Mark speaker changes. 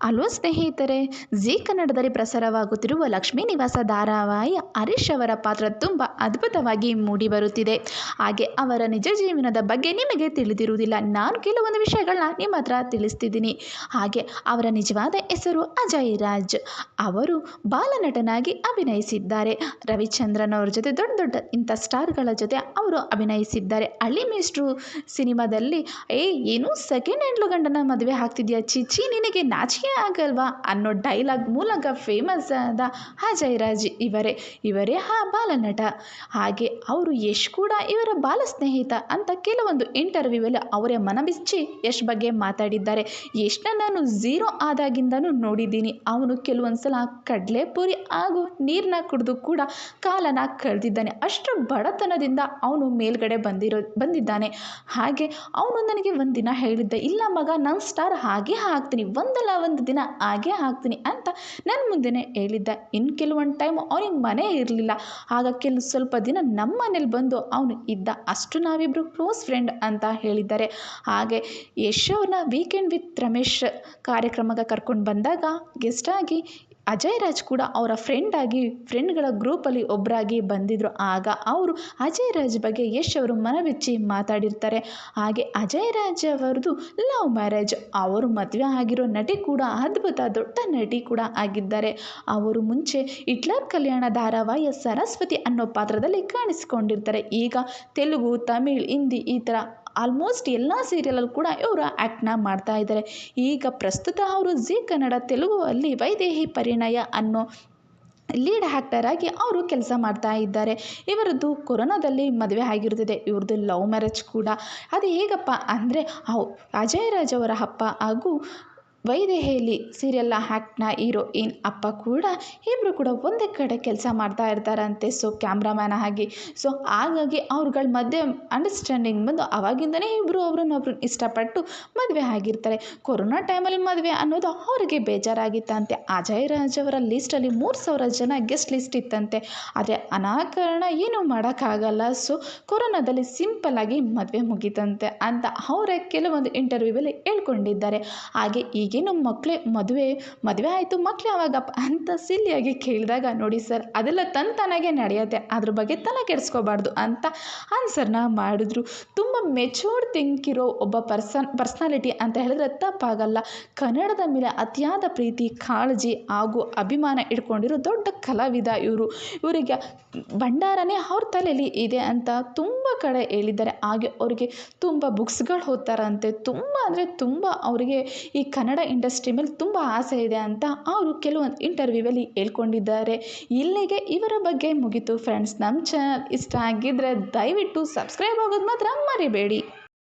Speaker 1: Hello ಸ್ನೇಹಿತರೆ, ಜೀ ಕನ್ನಡದಲ್ಲಿ ಪ್ರಸಾರವಾಗುತ್ತಿರುವ ಲಕ್ಷ್ಮೀ ನಿವಾಸ ಧಾರಾವಾಹಿ ಹರೀಶ್ ಅವರ ಪಾತ್ರ ತುಂಬ ಅದ್ಭುತವಾಗಿ ಮೂಡಿಬರುತ್ತಿದೆ. ಹಾಗೆ ಅವರ ನಿಜ ಜೀವನದ ಬಗ್ಗೆ ನಿಮಗೆ ತಿಳಿದಿರುವುದಿಲ್ಲ. ನಾನು ಕೆಲವೊಂದು ವಿಷಯಗಳನ್ನ ನಿಮ್ಮ ಹತ್ರ ತಿಳಿಸ್ತಿದ್ದೀನಿ. ಹಾಗೆ ಅವರ ನಿಜವಾದ ಹೆಸರು ಅಜಯ್ ರಾಜ್. ಅವರು ಬಾಲನಟನಾಗಿ ಅಭಿನಯಿಸಿದ್ದಾರೆ. ರವಿಚಂದ್ರನ್ ಅವರ ಜೊತೆ ದೊಡ್ಡ ದೊಡ್ಡ ಇಂಥ ಸ್ಟಾರ್ಗಳ ಜೊತೆ ಅವರು ಅಭಿನಯಿಸಿದ್ದಾರೆ. ಹಳ್ಳಿ ಮೇಷ್ಟ್ರು ಸಿನಿಮಾದಲ್ಲಿ, ಏ, ಏನು ಸೆಕೆಂಡ್ ಹ್ಯಾಂಡ್ಲು ಗಂಡನ ಮದುವೆ ಆಗ್ತಿದ್ಯಾ? ಚಿಚಿ ನಿನಗೆ ನಾಚಿಕೆ ಆಗಲ್ವಾ ಅನ್ನೋ ಡೈಲಾಗ್ ಮೂಲಕ ಫೇಮಸ್ ಆದ ಆ ರಾಜ್ ಇವರೇ. ಇವರೇ ಆ ಬಾಲನಟ. ಹಾಗೆ ಅವರು ಯಶ್ ಕೂಡ ಇವರ ಬಾಲ ಸ್ನೇಹಿತ ಅಂತ ಕೆಲವೊಂದು ಇಂಟರ್ವ್ಯೂವಲ್ಲಿ ಅವರೇ ಮನಬಿಚ್ಚಿ ಯಶ್ ಬಗ್ಗೆ ಮಾತಾಡಿದ್ದಾರೆ. ಯಶ್ನ ನಾನು ಝೀರೋ ಆದಾಗಿಂದನೂ ನೋಡಿದ್ದೀನಿ. ಅವನು ಕೆಲವೊಂದು ಸಲ ಕಡಲೆಪುರಿ ಹಾಗೂ ನೀರನ್ನ ಕುಡಿದು ಕೂಡ ಕಾಲನ ಕಳೆದಿದ್ದಾನೆ. ಅಷ್ಟು ಬಡತನದಿಂದ ಅವನು ಮೇಲ್ಗಡೆ ಬಂದಿರೋ, ಬಂದಿದ್ದಾನೆ. ಹಾಗೆ ಅವನು ನನಗೆ ಒಂದಿನ ಹೇಳಿದ್ದ, ಇಲ್ಲ ಮಗ, ನಾನು ಸ್ಟಾರ್ ಹಾಗೆ ಹಾಕ್ತೀನಿ. ಒಂದಲ್ಲ, ಒಂದು ದಿನ ಹಾಗೆ ಆಗ್ತೀನಿ ಅಂತ ನನ್ನ ಮುಂದೆನೇ ಹೇಳಿದ್ದ. ಇನ್ನು ಕೆಲವೊಂದು ಟೈಮ್ ಅವ್ನಿಗೆ ಮನೆ ಇರಲಿಲ್ಲ. ಆಗ ಕೆಲ ಸ್ವಲ್ಪ ದಿನ ನಮ್ಮ ಮನೇಲಿ ಬಂದು ಅವನು ಇದ್ದ. ಅಷ್ಟು ನಾವಿಬ್ಬರು ಕ್ಲೋಸ್ ಫ್ರೆಂಡ್ ಅಂತ ಹೇಳಿದ್ದಾರೆ. ಹಾಗೆ ಯಶ್ ಅವ್ರನ್ನ ವೀಕೆಂಡ್ ವಿತ್ ರಮೇಶ್ ಕಾರ್ಯಕ್ರಮಕ್ಕೆ ಕರ್ಕೊಂಡು ಬಂದಾಗ ಗೆಸ್ಟಾಗಿ ಅಜಯ್ ರಾಜ್ ಕೂಡ ಅವರ ಫ್ರೆಂಡ್ ಆಗಿ ಫ್ರೆಂಡ್ಗಳ ಗ್ರೂಪಲ್ಲಿ ಒಬ್ಬರಾಗಿ ಬಂದಿದ್ದರು ಆಗ ಅವರು ಅಜಯ್ ರಾಜ್ ಬಗ್ಗೆ ಯಶ್ ಅವರು ಮನವಿಚ್ಚಿ ಮಾತಾಡಿರ್ತಾರೆ. ಹಾಗೆ ಅಜಯ್ ರಾಜ್ ಅವರದು ಲವ್ ಮ್ಯಾರೇಜ್ ಅವರು ಮದುವೆ ಆಗಿರೋ ನಟಿ ಕೂಡ, ಅದ್ಭುತ ದೊಡ್ಡ ನಟಿ ಕೂಡ ಆಗಿದ್ದಾರೆ. ಅವರು ಮುಂಚೆ ಇಟ್ಲರ್ ಕಲ್ಯಾಣ ಧಾರಾವಾಹಿಯ ಸರಸ್ವತಿ ಅನ್ನೋ ಪಾತ್ರದಲ್ಲಿ ಕಾಣಿಸಿಕೊಂಡಿರ್ತಾರೆ. ಈಗ ತೆಲುಗು, ತಮಿಳ್, ಹಿಂದಿ ಈ ಥರ ಆಲ್ಮೋಸ್ಟ್ ಎಲ್ಲ ಸೀರಿಯಲಲ್ಲೂ ಕೂಡ ಇವರು ಆ್ಯಕ್ಟ್ನ ಮಾಡ್ತಾ ಇದ್ದಾರೆ ಈಗ ಪ್ರಸ್ತುತ ಅವರು ಝೀ ಕನ್ನಡ, ತೆಲುಗು ಅಲ್ಲಿ ವೈದೇಹಿ ಪರಿಣಯ ಅನ್ನೋ ಲೀಡ್ ಆ್ಯಕ್ಟರ್ ಆಗಿ ಅವರು ಕೆಲಸ ಮಾಡ್ತಾ ಇದ್ದಾರೆ. ಇವರದ್ದು ಕೊರೋನಾದಲ್ಲಿ ಮದುವೆ ಆಗಿರುತ್ತದೆ ಇವ್ರದ್ದು ಲವ್ ಮ್ಯಾರೇಜ್ ಕೂಡ. ಅದು ಹೇಗಪ್ಪ ಅಂದರೆ ಅವು ಅಜಯ್ ರಾಜ್ ಅಪ್ಪ ಹಾಗೂ ವೈದೇಹಿಯಲ್ಲಿ ಸೀರಿಯಲ್ನ ಆ್ಯಕ್ಟ್ನ ಹೀರೋಯಿನ್ ಅಪ್ಪ ಕೂಡ ಇಬ್ಬರು ಕೂಡ ಒಂದೇ ಕಡೆ ಕೆಲಸ ಮಾಡ್ತಾ ಇರ್ತಾರಂತೆ ಸೊ ಕ್ಯಾಮ್ರಾಮ್ಯಾನ್ ಆಗಿ. ಸೊ ಹಾಗಾಗಿ ಅವ್ರುಗಳ ಮಧ್ಯೆ ಅಂಡರ್ಸ್ಟ್ಯಾಂಡಿಂಗ್ ಬಂದು ಅವಾಗಿಂದನೇ ಇಬ್ಬರು ಒಬ್ರನ್ನೊಬ್ರು ಇಷ್ಟಪಟ್ಟು ಮದುವೆ ಆಗಿರ್ತಾರೆ. ಕೊರೋನಾ ಟೈಮಲ್ಲಿ ಮದುವೆ ಅನ್ನೋದು ಅವರಿಗೆ ಬೇಜಾರಾಗಿತ್ತಂತೆ. ಅಜಯ್ ರಾಜ್ ಅವರ ಲೀಸ್ಟಲ್ಲಿ ಮೂರು ಸಾವಿರ ಜನ ಗೆಸ್ಟ್ ಲಿಸ್ಟ್ ಇತ್ತಂತೆ. ಆದರೆ ಅನಾಕರಣ ಏನೂ ಮಾಡೋಕ್ಕಾಗಲ್ಲ ಸೊ ಕೊರೋನಾದಲ್ಲಿ ಸಿಂಪಲ್ ಆಗಿ ಮದುವೆ ಮುಗೀತಂತೆ ಅಂತ ಅವರೇ ಕೆಲವೊಂದು ಇಂಟರ್ವ್ಯೂವಲ್ಲಿ ಹೇಳ್ಕೊಂಡಿದ್ದಾರೆ. ಹಾಗೆ ಈಗೇನು ಮಕ್ಕಳೇ ಮದುವೆ ಮದುವೆ ಆಯಿತು ಮಕ್ಕಳು ಯಾವಾಗಪ್ಪ ಅಂತ ಸಿಲ್ಲಿಯಾಗಿ ಕೇಳಿದಾಗ ನೋಡಿ ಸರ್, ಅದೆಲ್ಲ ತನಗೆ ನಡೆಯುತ್ತೆ, ಅದ್ರ ಬಗ್ಗೆ ತಲೆ ಕೆಡಿಸ್ಕೋಬಾರ್ದು ಅಂತ ಆನ್ಸರ್ನ ಮಾಡಿದ್ರು. ತುಂಬ ಮೆಚೂರ್ಡ್ ಥಿಂಕ್ ಇರೋ ಒಬ್ಬ ಪರ್ಸನ್ ಪರ್ಸ್ನಾಲಿಟಿ ಅಂತ ಹೇಳಿದ್ರೆ ತಪ್ಪಾಗಲ್ಲ. ಕನ್ನಡದ ಮೇಲೆ ಅತಿಯಾದ ಪ್ರೀತಿ, ಕಾಳಜಿ ಹಾಗೂ ಅಭಿಮಾನ ಇಟ್ಕೊಂಡಿರೋ ದೊಡ್ಡ ಕಲಾವಿದ ಇವರು. ಇವರಿಗೆ ಭಂಡಾರನೇ ಅವ್ರ ತಲೆಯಲ್ಲಿ ಇದೆ ಅಂತ ತುಂಬ ಕಡೆ ಹೇಳಿದ್ದಾರೆ. ಹಾಗೆ ಅವರಿಗೆ ತುಂಬ ಬುಕ್ಸ್ಗಳು ಓದ್ತಾರಂತೆ. ತುಂಬ ಅಂದರೆ ತುಂಬ ಅವರಿಗೆ ಈ ಕನ್ನಡ ಇಂಡಸ್ಟ್ರಿ ಮೇಲೆ ತುಂಬ ಆಸೆ ಇದೆ ಅಂತ ಅವರು ಕೆಲವೊಂದು ಇಂಟರ್ವ್ಯೂವಲ್ಲಿ ಹೇಳ್ಕೊಂಡಿದ್ದಾರೆ. ಇಲ್ಲಿಗೆ ಇವರ ಬಗ್ಗೆ ಮುಗೀತು ಫ್ರೆಂಡ್ಸ್ ನಮ್ಮ ಚಾನಲ್ ಇಷ್ಟ ಆಗಿದ್ದರೆ ದಯವಿಟ್ಟು ಸಬ್ಸ್ಕ್ರೈಬ್ ಆಗೋದು ಮಾತ್ರ ಮರಿಬೇಡಿ.